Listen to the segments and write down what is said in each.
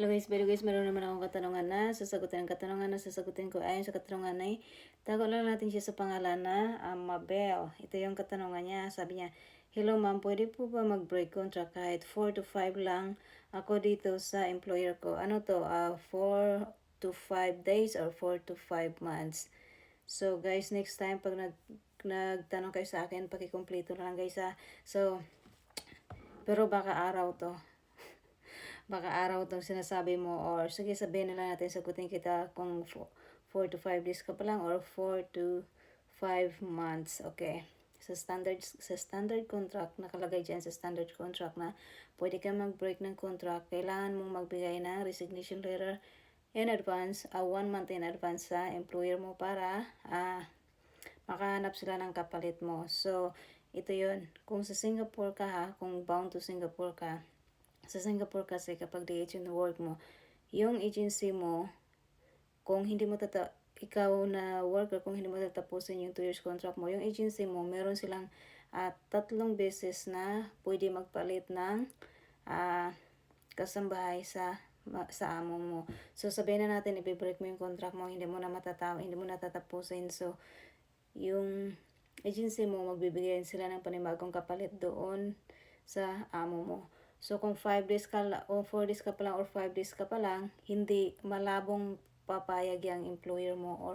Hello guys, pero guys, meron naman akong katanungan na sasagutin. Ang katanungan na sasagutin ko ayon sa katanungan ay tago lang natin siya sa pangalan na um, Mabel. Ito yung katanungan niya. Sabi niya, Hello ma'am, pwede po ba mag-break contract kahit 4 to 5 lang ako dito sa employer ko? Ano to? Uh, 4 to 5 days or 4 to 5 months? So guys, next time pag nag nagtanong kayo sa akin, pakikumpleto na lang guys ha. So, pero baka araw to baka araw itong sinasabi mo or sige sabihin na lang natin sagutin kita kung 4 to 5 days ka pa lang or 4 to 5 months okay? Sa standard sa standard contract nakalagay diyan sa standard contract na pwede ka mag-break ng contract kailangan mong magbigay ng resignation letter in advance uh, one month in advance sa employer mo para uh, makahanap sila ng kapalit mo. So ito yon kung sa Singapore ka ha kung bound to Singapore ka sa Singapore kasi kapag DH yung work mo, yung agency mo, kung hindi mo tata ikaw na worker, kung hindi mo tatapusin yung 2 years contract mo, yung agency mo, meron silang uh, tatlong beses na pwede magpalit ng uh, kasambahay sa sa amo mo. So sabihin na natin i-break mo yung contract mo, hindi mo na matataw, hindi mo na tatapusin. So yung agency mo magbibigay sila ng panibagong kapalit doon sa amo mo. So kung 5 days ka o 4 days ka pa lang or 5 days ka pa lang, hindi malabong papayag yung employer mo or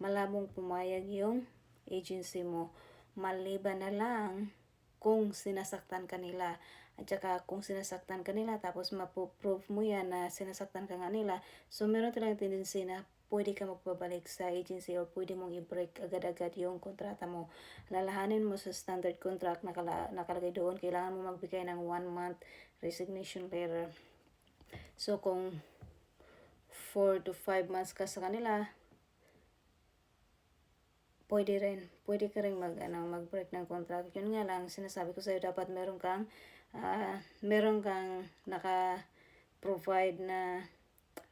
malabong pumayag yung agency mo. Maliban na lang kung sinasaktan kanila. At saka kung sinasaktan kanila tapos mapoprove mo yan na sinasaktan ka nga nila. So meron talang tendency na pwede ka magpabalik sa agency or pwede mong i-break agad-agad yung kontrata mo. Lalahanin mo sa standard contract na nakala, nakalagay doon, kailangan mo magbigay ng 1 month resignation letter. So kung 4 to 5 months ka sa kanila, pwede rin. Pwede ka rin mag, ano, mag-break ng contract. Yun nga lang, sinasabi ko sa'yo, dapat meron kang, uh, meron kang naka-provide na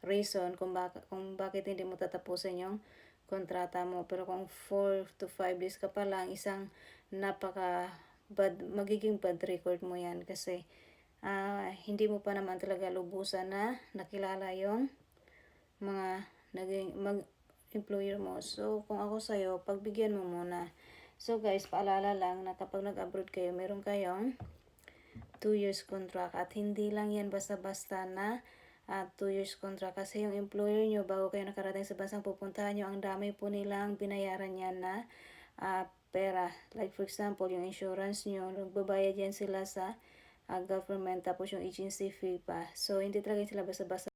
reason kung, bak kung bakit hindi mo tatapusin yung kontrata mo. Pero kung 4 to 5 days ka pa lang, isang napaka bad, magiging bad record mo yan kasi uh, hindi mo pa naman talaga lubusan na nakilala yung mga naging mag employer mo. So, kung ako sa'yo, pagbigyan mo muna. So, guys, paalala lang na kapag nag-abroad kayo, meron kayong 2 years contract at hindi lang yan basta-basta na at 2 years contract kasi yung employer nyo bago kayo nakarating sa bansang pupuntahan nyo ang dami po nilang binayaran yan na uh, pera. Like for example yung insurance nyo nagbabayad yan sila sa uh, government tapos yung agency fee pa. So hindi talaga sila basta-basta